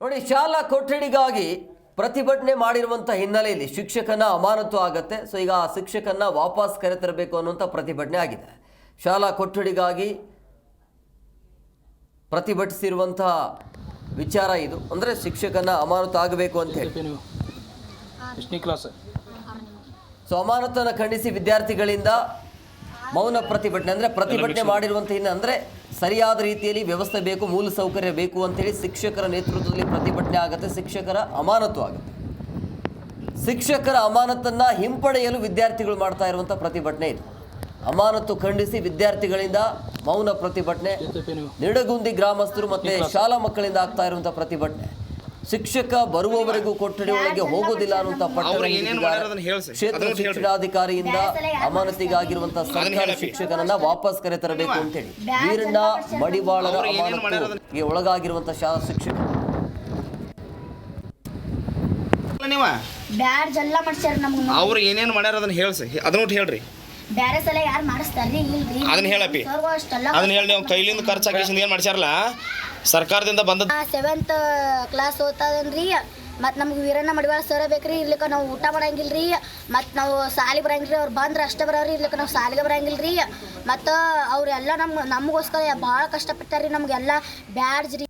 ನೋಡಿ ಶಾಲಾ ಕೊಠಡಿಗಾಗಿ ಪ್ರತಿಭಟನೆ ಮಾಡಿರುವಂಥ ಹಿನ್ನೆಲೆಯಲ್ಲಿ ಶಿಕ್ಷಕನ ಅಮಾನತು ಆಗತ್ತೆ. ಸೊ ಈಗ ಆ ಶಿಕ್ಷಕನ ವಾಪಸ್ ಕರೆತರಬೇಕು ಅನ್ನುವಂಥ ಪ್ರತಿಭಟನೆ ಆಗಿದೆ. ಶಾಲಾ ಕೊಠಡಿಗಾಗಿ ಪ್ರತಿಭಟಿಸಿರುವಂತಹ ವಿಚಾರ ಇದು. ಅಂದರೆ ಶಿಕ್ಷಕನ ಅಮಾನತು ಆಗಬೇಕು ಅಂತ ಹೇಳಿ. ಸೊ ಅಮಾನತನ್ನು ಖಂಡಿಸಿ ವಿದ್ಯಾರ್ಥಿಗಳಿಂದ ಮೌನ ಪ್ರತಿಭಟನೆ ಅಂದರೆ ಪ್ರತಿಭಟನೆ ಮಾಡಿರುವಂಥ ಹಿನ್ನೆ ಅಂದರೆ ಸರಿಯಾದ ರೀತಿಯಲ್ಲಿ ವ್ಯವಸ್ಥೆ ಬೇಕು ಮೂಲ ಸೌಕರ್ಯ ಬೇಕು ಅಂತೇಳಿ ಶಿಕ್ಷಕರ ನೇತೃತ್ವದಲ್ಲಿ ಪ್ರತಿಭಟನೆ ಆಗುತ್ತೆ ಶಿಕ್ಷಕರ ಅಮಾನತು ಆಗುತ್ತೆ. ಶಿಕ್ಷಕರ ಅಮಾನತನ್ನು ಹಿಂಪಡೆಯಲು ವಿದ್ಯಾರ್ಥಿಗಳು ಮಾಡ್ತಾ ಇರುವಂಥ ಪ್ರತಿಭಟನೆ ಇದು. ಅಮಾನತು ಖಂಡಿಸಿ ವಿದ್ಯಾರ್ಥಿಗಳಿಂದ ಮೌನ ಪ್ರತಿಭಟನೆ ನಿಡಗುಂದಿ ಗ್ರಾಮಸ್ಥರು ಮತ್ತೆ ಶಾಲಾ ಮಕ್ಕಳಿಂದ ಆಗ್ತಾ ಇರುವಂಥ ಪ್ರತಿಭಟನೆ. ಶಿಕ್ಷಕ ಬರುವವರೆಗೂ ಕೊಠಡಿ ಒಳಗೆ ಹೋಗೋದಿಲ್ಲ ಅನ್ನುವಂತ ಪಟ್ಟಣ ಅವ್ರು ಮಾಡ್ಯಾರ ಅದನ್ನ ಹೇಳ್ಸಿ. ಕ್ಷೇತ್ರ. ಶಿಕ್ಷಣಾಧಿಕಾರಿಯಿಂದ ಅಮಾನತಿಗಾಗಿರುವಂತಹ ಸರ್ಕಾರಿ. ಶಿಕ್ಷಕನನ್ನ ವಾಪಸ್ ಕರೆತರಬೇಕು ಅಂತೇಳಿ. ವೀರಣ್ಣ ಮಡಿವಾಳರ ಅವ್ರು ಏನೇನ್ ಮಾಡ್ಯಾರ ಅಮಾನತಿಗೆ ಒಳಗಾಗಿರುವಂತಹ ಶಾಲಾ ಶಿಕ್ಷಕ ನೀವ? ಬ್ಯಾಡ್ಜ್ ಎಲ್ಲ ಮಾಡ್ಸ್ಯಾರ ನಮ್ಗೆ ಅವ್ರು ಏನೇನ್ ಮಾಡ್ಯಾರ ಅದನ್ನ ಹೇಳ್ಸಿ ಅದನ್ನ ಹೇಳ್ರಿ. ಬ್ಯಾರೆ ಸಲ ಯಾರು ಮಾಡಿಸ್ತಾರ್ರಿ? ಇಲ್ರಿ. ಅದನ್ನ ಹೇಳಪ್ಪಿ. ಅದನ್ನ ಹೇಳಿ ಕೈಲಿಂದ ಖರ್ಚು ಹಾಕಿಸಿಂದ ಏನ್ ಮಾಡ್ಸ್ಯಾರಲ್ಲ? ಸರ್ಕಾರದಿಂದ ಬಂದ ಸೆವೆಂತ್ ಕ್ಲಾಸ್ ಓದ್ತದನ್ರಿ. ಮತ್ತು ನಮ್ಗೆ ವೀರಣ್ಣ ಮಡಿವಾಳ ಸರ ಬೇಕ್ರಿ ಇರ್ಲಿಕ್ಕೆ ನಾವು ಊಟ ಮಾಡಂಗಿಲ್ರಿ. ಮತ್ತು ನಾವು ಸಾಲಿ ಬರಂಗಿಲ್ರಿ, ಅವ್ರು ಬಂದ್ರೆ ಅಷ್ಟೇ ಬರೋರಿ ಇರ್ಲಿಕ್ಕೆ ನಾವು ಸಾಲಿಗೆ ಬರಂಗಿಲ್ರಿ. ಮತ್ತು ಅವರೆಲ್ಲ ನಮ್ಮ ನಮಗೋಸ್ಕರ ಭಾಳ ಕಷ್ಟಪಟ್ಟಾರ್ರಿ ನಮಗೆಲ್ಲ ಬ್ಯಾಡ್ಜ್ ರೀ